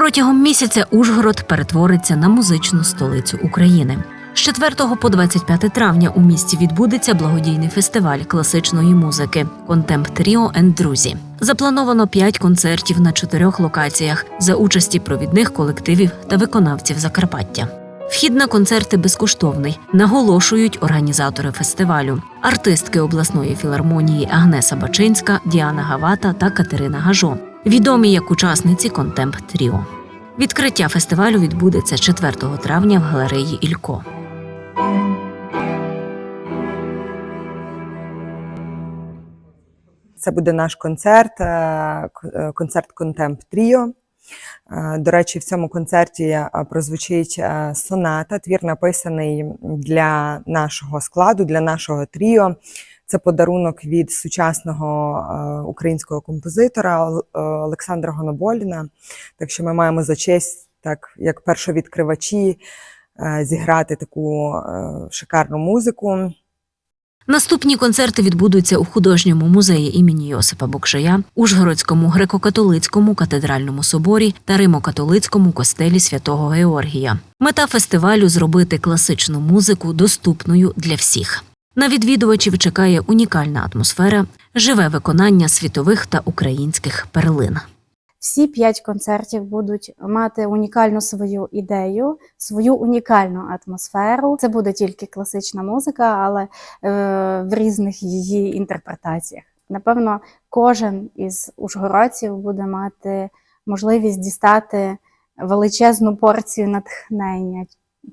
Протягом місяця Ужгород перетвориться на музичну столицю України. З 4 по 25 травня у місті відбудеться благодійний фестиваль класичної музики Контемп Тріо Друзі. Заплановано 5 концертів на чотирьох локаціях за участі провідних колективів та виконавців Закарпаття. Вхід на концерти безкоштовний, наголошують організатори фестивалю. Артистки обласної філармонії Агнеса Бачинська, Діана Гавата та Катерина Гажо, відомі як учасниці Контемп Тріо. Відкриття фестивалю відбудеться 4 травня в галереї Ілько. Це буде наш концерт, е, е, концерт Контемп Тріо. До речі, в цьому концерті е, прозвучить соната, твір написаний для нашого складу, для нашого тріо. Це подарунок від сучасного е, українського композитора е, Олександра Гоноболіна. Так що ми маємо за честь, так як першовідкривачі, е, зіграти таку шикарну музику. Наступні концерти відбудуться у художньому музеї імені Йосипа Букшая, Ужгородському греко-католицькому катедральному соборі та Римо-католицькому костелі святого Георгія. Мета фестивалю зробити класичну музику доступною для всіх. На відвідувачів чекає унікальна атмосфера, живе виконання світових та українських перлин. Всі п'ять концертів будуть мати унікальну свою ідею, свою унікальну атмосферу. Це буде тільки класична музика, але е, в різних її інтерпретаціях. Напевно, кожен із ужгородців буде мати можливість дістати величезну порцію натхнення,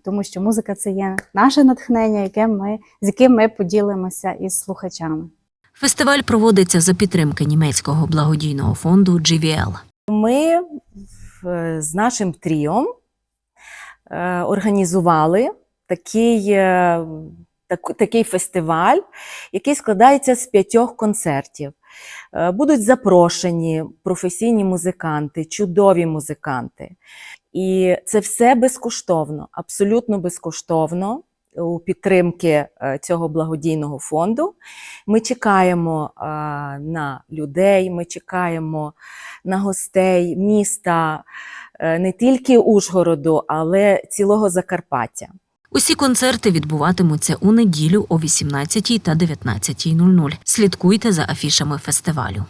тому що музика це є наше натхнення, яке ми, з яким ми поділимося із слухачами. Фестиваль проводиться за підтримки німецького благодійного фонду GVL. Ми з нашим тріом е, організували такий, е, такий фестиваль, який складається з п'ятьох концертів. Е, Будуть запрошені професійні музиканти, чудові музиканти. І це все безкоштовно, абсолютно безкоштовно у підтримки е, цього благодійного фонду. Ми чекаємо е, на людей, ми чекаємо на гостей міста не тільки Ужгороду, але цілого Закарпаття. Усі концерти відбуватимуться у неділю о 18 та 19.00. Слідкуйте за афішами фестивалю.